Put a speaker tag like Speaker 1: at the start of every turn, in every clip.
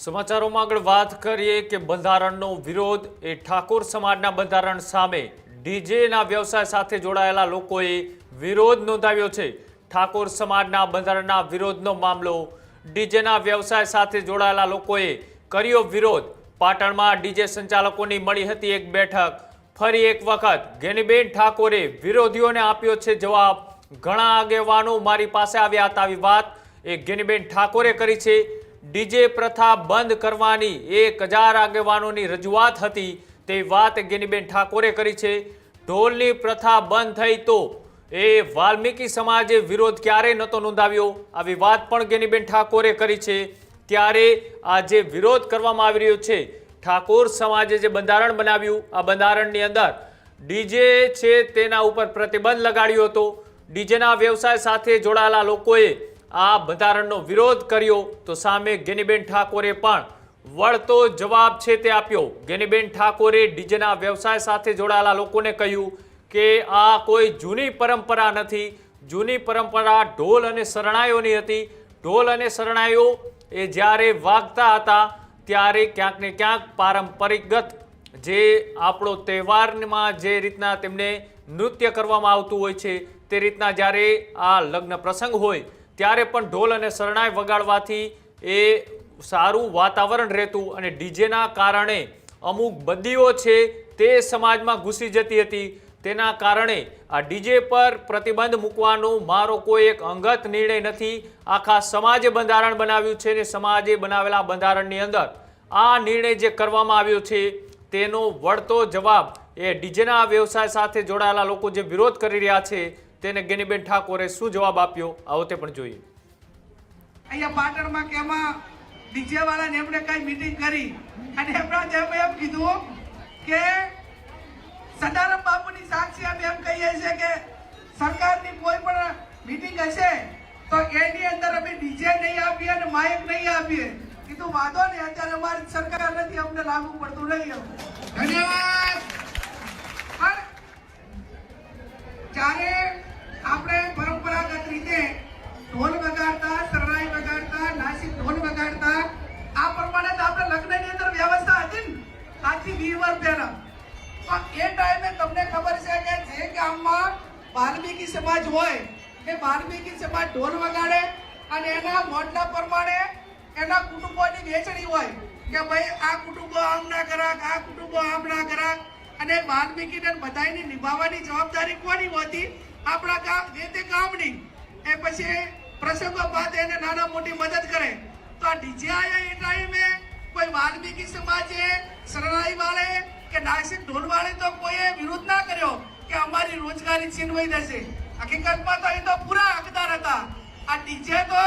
Speaker 1: સમાચારોમાં આગળ વાત કરીએ કે બંધારણનો વિરોધ એ ઠાકોર સમાજના બંધારણ સામે ડીજેના વ્યવસાય સાથે જોડાયેલા લોકોએ વિરોધ નોંધાવ્યો છે. ઠાકોર સમાજના બંધારણના વિરોધનો મામલો ડીજેના વ્યવસાય સાથે જોડાયેલા લોકોએ કર્યો વિરોધ. પાટણમાં ડીજે સંચાલકોની મળી હતી એક બેઠક. ફરી એક વખત ગેનીબેન ઠાકોરે વિરોધીઓને આપ્યો છે જવાબ. ઘણા આગેવાનો મારી પાસે આવ્યા હતા. આવી વાત એ ગેનીબેન ઠાકોરે કરી છે. ડીજે પ્રથા બંધ કરવાની એક હજાર આગેવાનોની રજૂઆત હતી. તે વાત ગેનીબેન ઠાકોરે કરી છે. ઢોલની પ્રથા બંધ થઈ તો એ વાલ્મીકી સમાજે વિરોધ ક્યારેય નહોતો નોંધાવ્યો? આવી વાત પણ ગેનીબેન ઠાકોરે કરી છે. ત્યારે આ જે વિરોધ કરવામાં આવી રહ્યો છે. ઠાકોર સમાજે જે બંધારણ બનાવ્યું, આ બંધારણની અંદર ડીજે છે તેના ઉપર પ્રતિબંધ લગાડ્યો હતો. ડીજેના વ્યવસાય સાથે જોડાયેલા લોકોએ આ બંધારણનો વિરોધ કર્યો તો સામે ગેનીબેન ઠાકોરે પણ વળતો જવાબ છે તે આપ્યો. ગેનીબેન ઠાકોરે ડીજેના વ્યવસાય સાથે જોડાયેલા લોકોને કહ્યું કે આ કોઈ જૂની પરંપરા નથી. જૂની પરંપરા ઢોલ અને શરણાઈઓની હતી. ઢોલ અને શરણાઈઓ એ જ્યારે વાગતા હતા ત્યારે ક્યાંક ને ક્યાંક પારંપરિકગત જે આપણો તહેવારમાં જે રીતના તેમને નૃત્ય કરવામાં આવતું હોય છે તે રીતના જ્યારે આ લગ્ન પ્રસંગ હોય ત્યારે પણ ઢોલ અને શરણાઈ વગાડવાથી એ સારું વાતાવરણ રહેતું અને ડીજેના કારણે અમુક બદીઓ છે તે સમાજમાં ઘૂસી જતી હતી. તેના કારણે આ ડીજે પર પ્રતિબંધ મૂકવાનો મારો કોઈ એક અંગત નિર્ણય નથી. આખા સમાજે બંધારણ બનાવ્યું છે ને સમાજે બનાવેલા બંધારણની અંદર આ નિર્ણય જે કરવામાં આવ્યો છે તેનો વળતો જવાબ એ ડીજેના વ્યવસાય સાથે જોડાયેલા લોકો જે વિરોધ કરી રહ્યા છે તેને ગેનીબેન ઠાકોરે શું જવાબ આપ્યો? આવો તે પણ જોઈએ.
Speaker 2: અહીંયા પાટણમાં કે એમાં ડીજે વાળાને એમણે કઈ મીટિંગ કરી. અને એમણે જેમ એમ કીધું કે સદારામ બાપુની સાક્ષી અમે એમ કહીએ છીએ કે સરકારની કોઈ પણ મીટિંગ હશે, તો એની અંદર અમે ડીજે નહીં આપીએ અને માઇક નહીં આપીએ. કીધું, વાંધો નહીં, અત્યારે અમારી સરકાર નથી, અમને લાગુ પડતું નહીં. ધન્યવાદ! પણ જ્યારે આપણે પરંપરાગત રીતે ઢોલ વગાડતા, શરણાઈ વગાડતા, નાસિક ઢોલ વગાડતા, આ પ્રમાણે તો આપણે લગ્નની અંદર વ્યવસ્થા હતી ને વીસ વર્ષ પહેલા. પણ એ ટાઈમે તમને ખબર છે કે જે ગામમાં વાલ્મીકી સમાજ હોય, એ વાલ્મીકી સમાજ ઢોલ વગાડે અને એના મોડના પ્રમાણે એના કુટુંબોની વેચણી હોય કે ભાઈ આ કુટુંબો આમ ના કરાક, આ કુટુંબો આમ ના કરાક. અને વાલ્મીકીને બધાની નિભાવવાની જવાબદારી કોની હોતી? આપણા ગામ જે તે ગામની એ પછી પ્રસંગો બાદ એને નાના મોટી મદદ કરે. તો આ ડીજે એ ટાઈમે કોઈ વાલ્મીકી સમાજે શરણાઈ વાળે કે નાસિક ઢોલ વાળે તો કોઈએ વિરોધ ના કર્યો કે અમારી રોજગારી છીનવાઈ જશે. હકીકતમાં તો એ તો પૂરા હકદાર હતા. આ ડીજે તો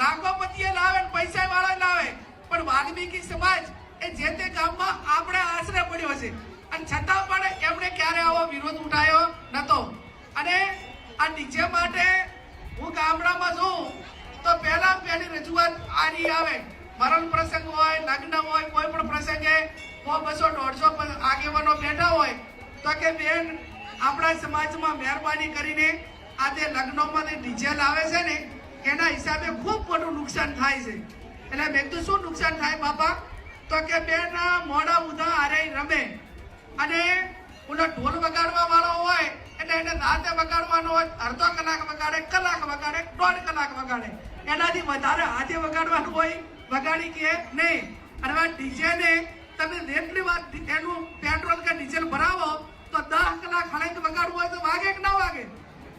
Speaker 2: લાખોપતિએ લાવે ને પૈસા વાળા લાવે. પણ વાલ્મીકી સમાજ એ જે તે ગામમાં આપણે આશરે પડ્યો છે. અને છતાં પણ એમણે ક્યારે આવો વિરોધ ઉઠાયો નતો અને આ ડીજે માટે હું ગામડામાં છું, તો પહેલા પહેલી રજૂઆત આરી આવે. મરણ પ્રસંગ હોય, લગ્ન હોય, કોઈ પણ પ્રસંગે સો બસો દોઢસો આગેવાનો બેઠા હોય, તો કે બેન, આપણા સમાજમાં મહેરબાની કરીને આ જે લગ્નોમાં જે ડીજે લાવે છે ને, એના હિસાબે ખૂબ મોટું નુકસાન થાય છે. એટલે મેં તો શું નુકસાન થાય બાપા? તો કે બેન મોડા ઉધા હારે રમે. અને ઓલો ઢોલ વગાડવા વાળો હોય એટલે એને રાતે વગાડવાનો હોય, અડધો કલાક વગાડે કલાક વગાડે, દોઢ કલાક વગાડે. એનાથી વધારે હાથે વગાડવાનું હોય, વગાડી કે નહીં. અને હવે ડીજે તમે જેટલી વાર એનું પેટ્રોલ કે ડીઝલ ભરાવો, તો દસ કલાક હળંગ વગાડવું હોય તો વાગે કે ના વાગે?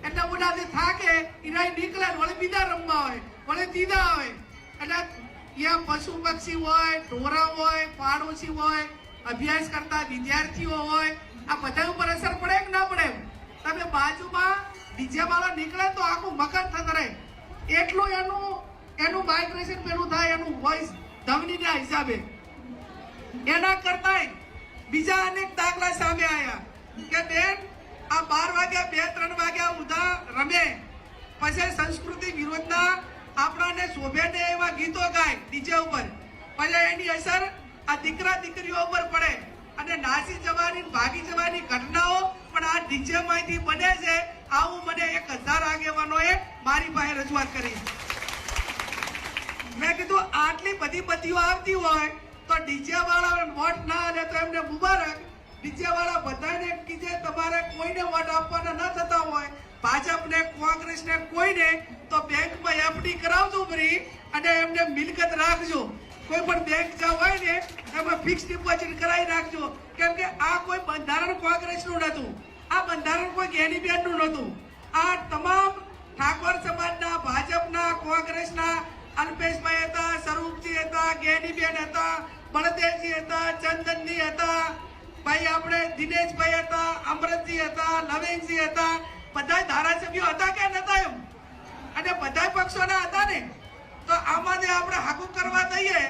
Speaker 2: એટલે ઉડાથી થાકે ઈરાય નીકળે વળી બીજા રમવા હોય, વળી દીધા હોય. એટલે ત્યાં પશુ પક્ષી હોય, ઢોરા હોય, પાડોશી હોય, અભ્યાસ કરતા વિદ્યાર્થીઓ હોય, આ બધા ઉપર અસર પડે કે ના પડે? તમે બાજુમાં બીજા વાળો નીકળે તો આખું મકાન થતું રહે. એટલું એનું એનું માઇગ્રેશન પેલું થાય, એનું વોઇસ ધમનીના હિસાબે. એના કરતાંય બીજા અનેક દાખલા સામે આવ્યા કે બેન, આ બાર વાગ્યા, બે, ત્રણ વાગ્યા ઉધા રમે. પછી સંસ્કૃતિ વિરોધના આપણાને શોભે ને એવા ગીતો ગાય ડીજે ઉપર. પછી એની અસર આ દીકરા દીકરીઓ ઉપર પડે. અને નાસી જવાની ભાગી જવાની ઘટનાઓ પણ આ ડીજે માંથી બને છે, આવું મને એક હજાર આગેવાનોએ મારી પાસે રજૂઆત કરી. મેં કીધું, આટલી બધી બત્તીઓ આવતી હોય તો ડીજે વાળા વોટ ના આવે તો એમને મુબારક. ડીજે વાળા બધાને કીધે તમારે કોઈને વોટ આપવાના ન થતા હોય. ભાજપને, કોંગ્રેસને કોઈને તો બેંકમાં એફડી કરાવજો ફરી અને એમને મિલકત રાખજો. કોઈ પણ બેંક જ્યાં હોય ને, એમાં ફિક્સ ડિપોઝિટ કરાવી રાખજો કેમ કે આ કોઈ બંધારણ કોંગ્રેસનું નહોતું. આ બંધારણ કોઈ ગેનીબેનનું નહોતું. આ તમામ ઠાકોર સમાજના, ભાજપના, કોંગ્રેસના અલ્પેશભાઈ હતા, સ્વરૂપજી હતા ગેનીબેન હતા, બળદેવજી હતા, ચંદનજી હતા, ભાઈ આપણે દિનેશભાઈ હતા અમૃતજી હતા, નવીનજી હતા. બધા ધારાસભ્યો હતા કે નતા એમ? અને બધા પક્ષોના હતા ને? તો આમાં જે આપણે હાકુ કરવા દઈએ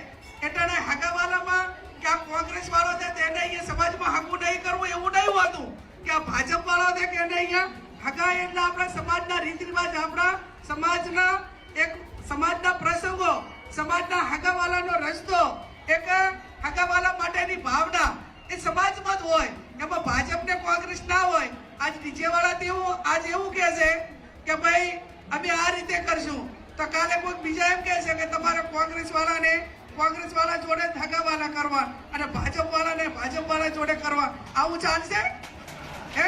Speaker 2: એટલે હાગાવાલામાં કે આ કોંગ્રેસ વાળો છે તેને અહીંયા સમાજમાં હાકુ નહીં કરવું એવું નહીં હોતું કે આ ભાજપ વાળો છે કે એને અહીંયા હગા એટલે આપણા સમાજના રીત રિવાજ આપણા સમાજના એક સમાજના પ્રસંગો, સમાજના હાગાવાલાનો રસ્તો, એક હાગાવાલા માટેની ભાવના એ સમાજમાં જ હોય. એમાં ભાજપ ને કોંગ્રેસ ના હોય. આજ ડીજે વાળા તેવું આજ એવું કહે છે કે ભાઈ, અમે આ રીતે કરશું. તો કાલે કોઈ બીજા એમ કહે છે કે તમારે કોંગ્રેસ વાળાને કોંગ્રેસ વાળા જોડે ધગાવાના કરવા અને ભાજપ વાળાને ભાજપ વાળા જોડે કરવા. આવું ચાલશે? હે?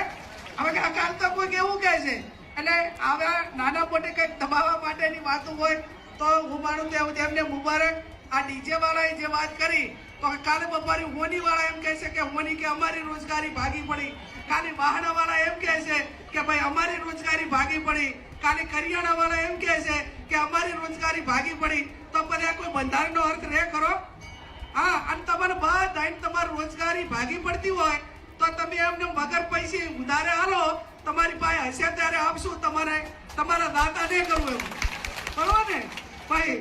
Speaker 2: હવે કે કાલ તો કોઈ એવું કહે છે. એટલે આવા નાના મોટે કંઈક દબાવવા માટેની વાતો હોય, તો હું માનું તેવું તેમને મુબારક. આ ડીજે વાળાએ જે વાત કરી, તો કાલે બપોરે હોની વાળા એમ કહે છે કે હોની કે અમારી રોજગારી ભાગી પડી. કાલે વાહના વાળા એમ કહે છે કે ભાઈ અમારી રોજગારી ભાગી પડી. કાલે કરિયાણા વાળા એમ કહે છે કે અમારી રોજગારી ભાગી પડી, તો બધા કોઈ બંધારણનો અર્થ રહે ખરો? હા, અને તમારે બધા તમારી રોજગારી ભાગી પડતી હોય, તો તમે એમને વગર પૈસે ઉધારે હાલો, તમારી પાસે હશે ત્યારે આપશું, તમારે તમારા દાતા નહીં કરવું એવું બરોબર ને? ભાઈ